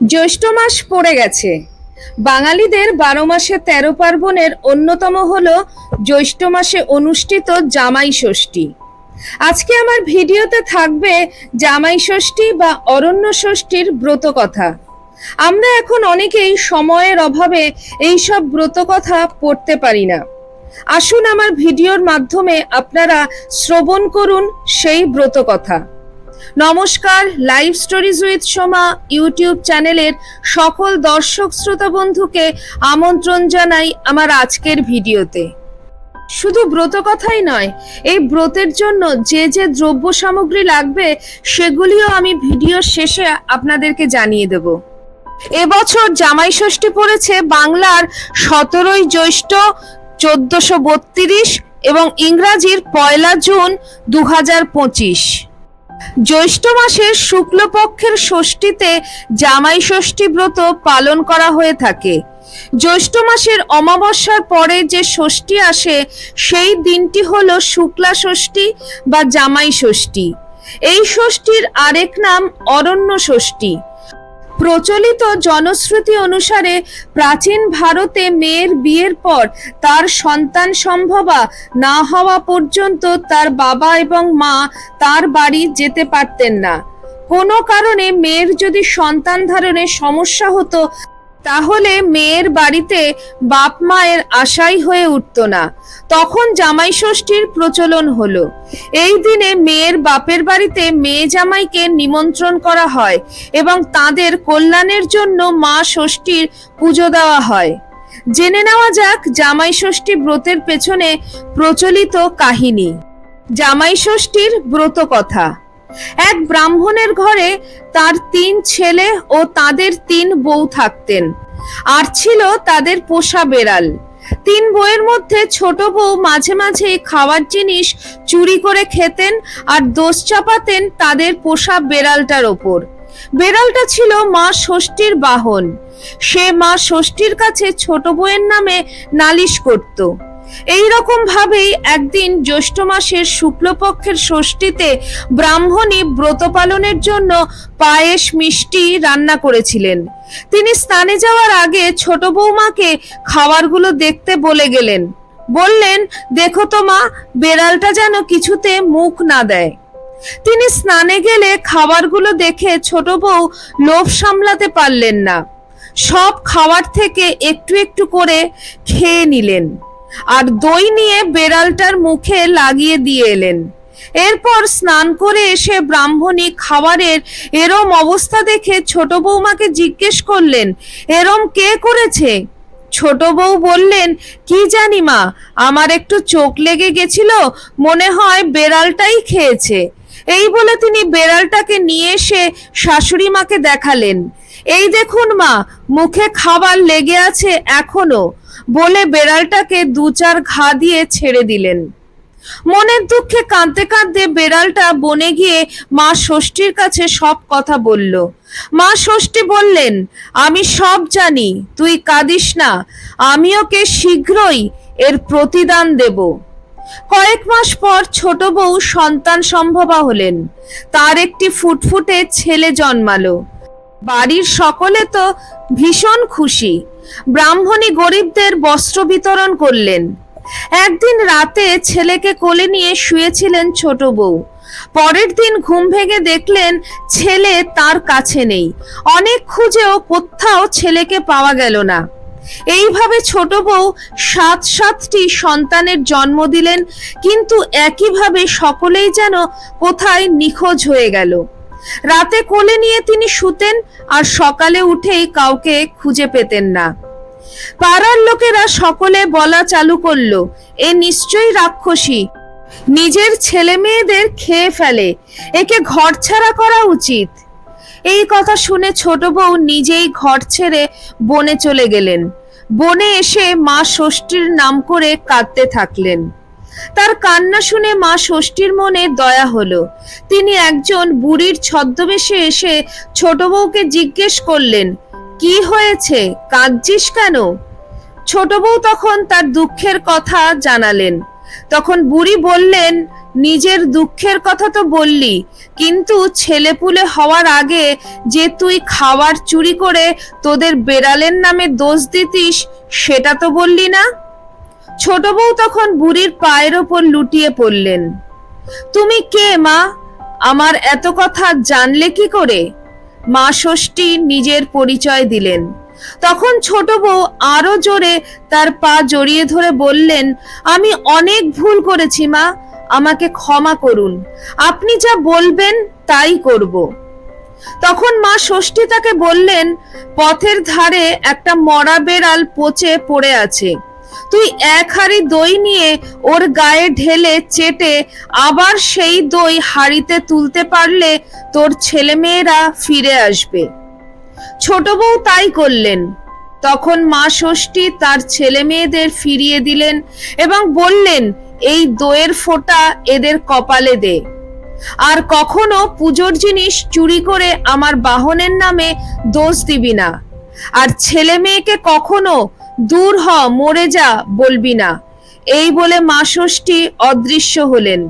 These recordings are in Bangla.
জ্যৈষ্ঠ মাস পড়ে গেছে। বাঙালিদের বারো মাসে তেরো পার্বণের অন্যতম হল জ্যৈষ্ঠ মাসে অনুষ্ঠিত জামাই ষষ্ঠী। আজকে আমার ভিডিওতে থাকবে জামাই ষষ্ঠী বা অরণ্য ষষ্ঠীর ব্রত কথা। আমরা এখন অনেকেই সময়ের অভাবে এইসব ব্রত কথা পড়তে পারি না। আসুন আমার ভিডিওর মাধ্যমে আপনারা শ্রবণ করুন সেই ব্রত কথা। নমস্কার live stories with Soma YouTube চ্যানেলের সকল দর্শক শ্রোতা বন্ধুকে আমন্ত্রণ জানাই আমার আজকের ভিডিওতে। শুধু ব্রত কথাই নয়, এই ব্রতের জন্য যে যে দ্রব্য সামগ্রী লাগবে সেগুলিও আমি ভিডিওর শেষে আপনাদেরকে জানিয়ে দেব। এবছর জামাই ষষ্ঠী পড়েছে বাংলার সতেরোই জ্যৈষ্ঠ চোদ্দশো বত্রিশ এবং ইংরাজির পয়লা জুন দু হাজার পঁচিশ। জ্যৈষ্ঠ মাসের শুক্লপক্ষের ষষ্ঠীতে জামাই ষষ্ঠী ব্রত পালন করা হয়ে থাকে। জ্যৈষ্ঠ মাসের অমাবস্যার পরে যে ষষ্ঠী আসে, সেই দিনটি হলো শুক্লা ষষ্ঠী বা জামাই ষষ্ঠী। এই ষষ্ঠীর আরেক নাম অরণ্য ষষ্ঠী। প্রচলিত জনশ্রুতি অনুসারে প্রাচীন ভারতে মেয়ের বিয়ের পর তার সন্তান সম্ভবা না হওয়া পর্যন্ত তার বাবা এবং মা তার বাড়ি যেতে পারতেন না। কোনো কারণে মেয়ের যদি সন্তান ধারণে সমস্যা হতো তাহলে মেয়ের বাড়িতে বাপ মায়ের আশাই হয়ে উঠতো না। তখন জামাই ষষ্ঠীর প্রচলন হলো। এই দিনে মেয়ের বাপের বাড়িতে মেয়ে জামাইকে নিমন্ত্রণ করা হয় এবং তাদের কল্যাণের জন্য মা ষষ্ঠীর পুজো দেওয়া হয়। জেনে নেওয়া যাক জামাই ষষ্ঠী ব্রতের পেছনে প্রচলিত কাহিনী। জামাই ষষ্ঠীর ব্রত কথা এক ব্রাহ্মণের ঘরে তার তিন ছেলে ও তাদের তিন বউ থাকতেন। আর ছিল তাদের পোষা বেড়াল। তিন বউয়ের মধ্যে ছোট বউ মাঝে মাঝে খাওয়ার জিনিস চুরি করে খেতেন আর দোষ চাপাতেন তাদের পোষা বেড়ালটার ওপর। বেড়ালটা ছিল মা ষষ্ঠীর বাহন। সে মা ষষ্ঠীর কাছে ছোট বউয়ের নামে নালিশ করত। এই রকম ভাবেই একদিন জ্যৈষ্ঠ মাসের শুক্লপক্ষের ষষ্ঠীতে ব্রাহ্মণী ব্রত পালনের জন্য পায়েস মিষ্টি রান্না করেছিলেন। তিনি স্নানে যাওয়ার আগে ছোট বৌমাকে খাবারগুলো দেখতে বলে গেলেন। বললেন, দেখো তো মা, বেড়ালটা যেন কিছুতে মুখ না দেয়। তিনি স্নানে গেলে খাবারগুলো দেখে ছোট বউ লোভ সামলাতে পারলেন না। সব খাবার থেকে একটু একটু করে খেয়ে নিলেন। আর দই নিয়ে বেড়ালটার মুখে লাগিয়ে দিয়ে এলেন। এরপর স্নান করে এসে ব্রাহ্মণী খাবারের এরম অবস্থা দেখে ছোট বৌমাকে জিজ্ঞেস করলেন, এরম কে করেছে? ছোট বউ বললেন, কি জানি মা, আমার একটু চোখ লেগে গেছিল, মনে হয় বেড়ালটাই খেয়েছে। এই বলে তিনি বেড়ালটাকে নিয়ে এসে শাশুড়ি মাকে দেখালেন। এই দেখুন মা, মুখে খাবার লেগে আছে এখনও। বলে বেড়ালটাকে দু চার ঘা দিয়ে ছেড়ে দিলেন। মনের দুঃখে কাঁদতে কাঁদতে বেড়ালটা বনে গিয়ে মা ষষ্ঠীর কাছে সব কথা বলল। মা ষষ্ঠী বললেন, আমি সব জানি, তুই কাঁদিস না, আমি ওকে শীঘ্রই এর প্রতিদান দেব। কয়েক মাস পর ছোট বউ সন্তান সম্ভবা হলেন। তার একটি ফুটফুটে ছেলে জন্মালো। বাড়ির সকলে তো ভীষণ খুশি। ব্রাহ্মণী গরিবদের বস্ত্র বিতরণ করলেন। একদিন রাতে ছেলেকে কোলে নিয়ে শুয়েছিলেন ছোট বউ। পরের দিন ঘুম ভেঙে দেখলেন ছেলে তার কাছে নেই। অনেক খুঁজেও কোথাও ছেলেকে পাওয়া গেল না। এইভাবে ছোট বউ সাত সাতটি সন্তানের জন্ম দিলেন, কিন্তু একইভাবে সকলেই যেন কোথায় নিখোঁজ হয়ে গেল। রাতে কোলে নিয়ে তিনি শুতেন আর সকালে উঠেই কাউকে খুঁজে পেতেন না। পাড়ার লোকেরা সকলে বলা চালু করল, এ নিশ্চয়ই রাক্ষসী। নিজের ছেলে মেয়েদের খেয়ে ফেলে। একে ঘর ছাড়া করা উচিত। এই কথা শুনে ছোট বউ নিজেই ঘর ছেড়ে বনে চলে গেলেন। বনে এসে মা ষষ্ঠীর নাম করে কাঁদতে থাকলেন। তার কান্না শুনে মা ষষ্ঠীর মনে দয়া হলো। তিনি একজন বুড়ির ছদ্মবেশে এসে ছোট বউকে জিজ্ঞেস করলেন, কি হয়েছে? কাঁদছিস কেন? ছোট বউ তখন তার দুঃখের কথা জানালেন। তখন বুড়ি বললেন, নিজের দুঃখের কথা তো বললি, কিন্তু ছেলেপুলে হওয়ার আগে যে তুই খাবার চুরি করে তোদের বেড়ালের নামে দোষ দিতিস, সেটা তো বললি না? ছোট বউ তখন বুড়ির পায়ের ওপর লুটিয়ে পড়লেন। তুমি কে মা? আমার এত কথা জানলে কি করে? মা ষষ্ঠী নিজের পরিচয় দিলেন। তখন ছোট বউ আরও জোরে তার পা জড়িয়ে ধরে বললেন, আমি অনেক ভুল করেছি মা, আমাকে ক্ষমা করুন। আপনি যা বলবেন তাই করব। তখন মা ষষ্ঠী তাকে বললেন, পথের ধারে একটা মরা বেড়াল পচে পড়ে আছে। তুই এক হাড়ি দই নিয়ে ওর গায়ে ঢেলে চেটে আবার সেই দই হাড়িতে তুলতে পারলে তোর ছেলেমেয়েরা ফিরে আসবে। ছোট বউ তাই করলেন। তখন মা ষষ্ঠী তার ছেলে মেয়েদের ফিরিয়ে দিলেন এবং বললেন, এই দইয়ের ফোঁটা এদের কপালে দে। আর কখনো পুজোর জিনিস চুরি করে আমার বাহনের নামে দোষ দিবি না। আর ছেলে মেয়েকে কখনো দূর হ, মরে যা বলবি না। এই বলে মা ষষ্ঠী অদৃশ্য হলেন।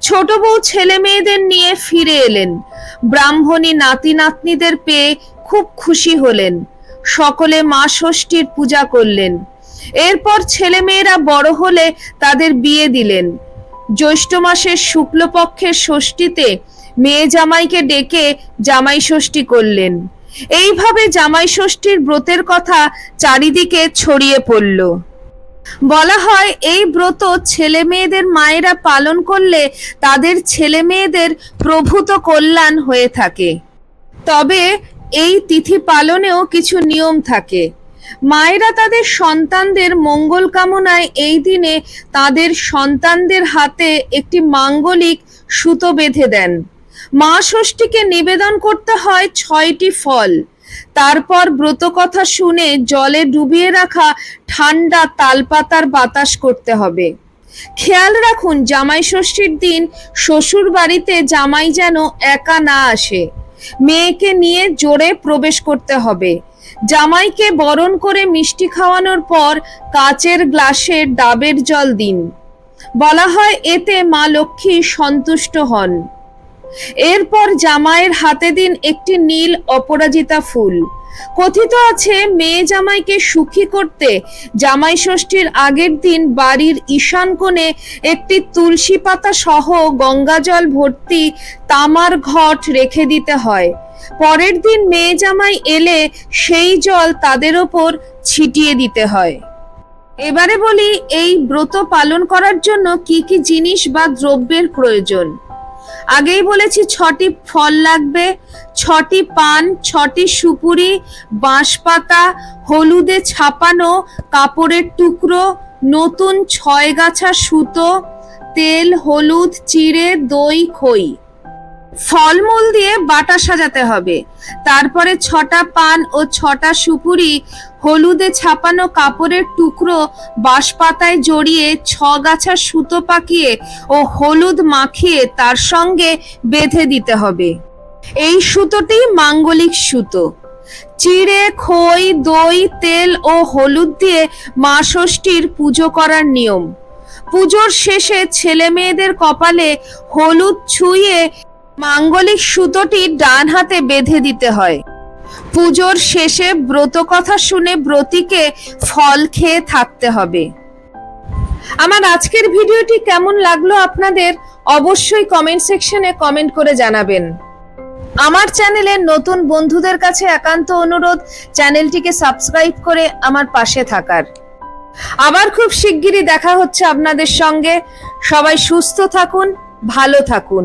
ছোট বউ ছেলে মেয়েদের নিয়ে ফিরে এলেন। ব্রাহ্মণী নাতি নাতনিদের পেয়ে খুব খুশি হলেন। সকলে মা ষষ্ঠীর পূজা করলেন। এরপর ছেলে মেয়েরা বড় হলে তাদের বিয়ে দিলেন। জ্যৈষ্ঠ মাসের শুক্লপক্ষের ষষ্ঠীতে মেয়ে জামাইকে ডেকে জামাই ষষ্ঠী করলেন। এইভাবে জামাই ষষ্ঠীর ব্রতের কথা চারিদিকে ছড়িয়ে পড়ল। বলা হয়, এই ব্রত ছেলে মেয়েদের মায়েরা পালন করলে তাদের ছেলে মেয়েদের প্রভূত কল্যাণ হয়ে থাকে। তবে এই তিথি পালনেও কিছু নিয়ম থাকে। মায়েরা তাদের সন্তানদের মঙ্গল কামনায় এই দিনে তাদের সন্তানদের হাতে একটি মাঙ্গলিক সুতো বেঁধে দেন। মা ষষ্ঠীকে নিবেদন করতে হয় ছয়টি ফল। তারপর ব্রত কথা শুনে জলে ডুবিয়ে রাখা ঠান্ডা তালপাতার বাতাস করতে হবে। খেয়াল রাখুন, জামাই ষষ্ঠীর দিন শ্বশুর বাড়িতে জামাই যেন একা না আসে। মেয়েকে নিয়ে জোরে প্রবেশ করতে হবে। জামাইকে বরণ করে মিষ্টি খাওয়ানোর পর কাচের গ্লাসে ডাবের জল দিন। বলা হয়, এতে মা লক্ষ্মী সন্তুষ্ট হন। এরপর জামাইয়ের হাতে দিন একটি নীল অপরাজিতা ফুল। কথিত আছে, মেয়ে জামাইকে সুখী করতে জামাই ষষ্ঠীর আগের দিন বাড়ির ঈশান কোণে একটি তুলসী পাতা সহ গঙ্গাজল ভর্তি তামার ঘট রেখে দিতে হয়। পরের দিন মেয়ে জামাই এলে সেই জল তাদের ওপর ছিটিয়ে দিতে হয়। এবারে বলি, এই ব্রত পালন করার জন্য কি কি জিনিস বা দ্রব্যের প্রয়োজন? আগেই বলেছি ছটি ফল লাগবে, ছটি পান, ছটি সুপুরি বাঁশ বাঁশপাতা, হলুদে ছাপানো, কাপড়ের টুকরো, নতুন ছয় গাছা সুতো, তেল, হলুদ, চিড়ে, দই, খই। ফলমূল দিয়ে বাটা সাজাতে হবে। তারপরে ছটা পান ও ছটা সুপুরি, হলুদে ছাপানো কাপড়ের টুকরো, বাঁশপাতায় জড়িয়ে ছ গাছা সুতো পাকিয়ে ও হলুদ মাখিয়ে তার সঙ্গে বেঁধে দিতে হবে। এই সুতোটি মাঙ্গলিক সুতো। চিড়ে, খই, দই, তেল ও হলুদ দিয়ে মা ষষ্ঠীর পুজো করার নিয়ম। পুজোর শেষে ছেলে মেয়েদের কপালে হলুদ ছুঁয়ে মাঙ্গলিক সুতোটি ডান হাতে বেঁধে দিতে হয়। পুজোর শেষে ব্রত কথা শুনে ব্রতীকে ফল খেয়ে থাকতে হবে। আমার আজকের ভিডিওটি কেমন লাগল আপনাদের অবশ্যই কমেন্ট সেকশনে কমেন্ট করে জানাবেন। আমার চ্যানেলের নতুন বন্ধুদের কাছে একান্ত অনুরোধ চ্যানেলটিকে সাবস্ক্রাইব করে আমার পাশে থাকার। আবার খুব শিগগিরই দেখা হচ্ছে আপনাদের সঙ্গে। সবাই সুস্থ থাকুন, ভালো থাকুন।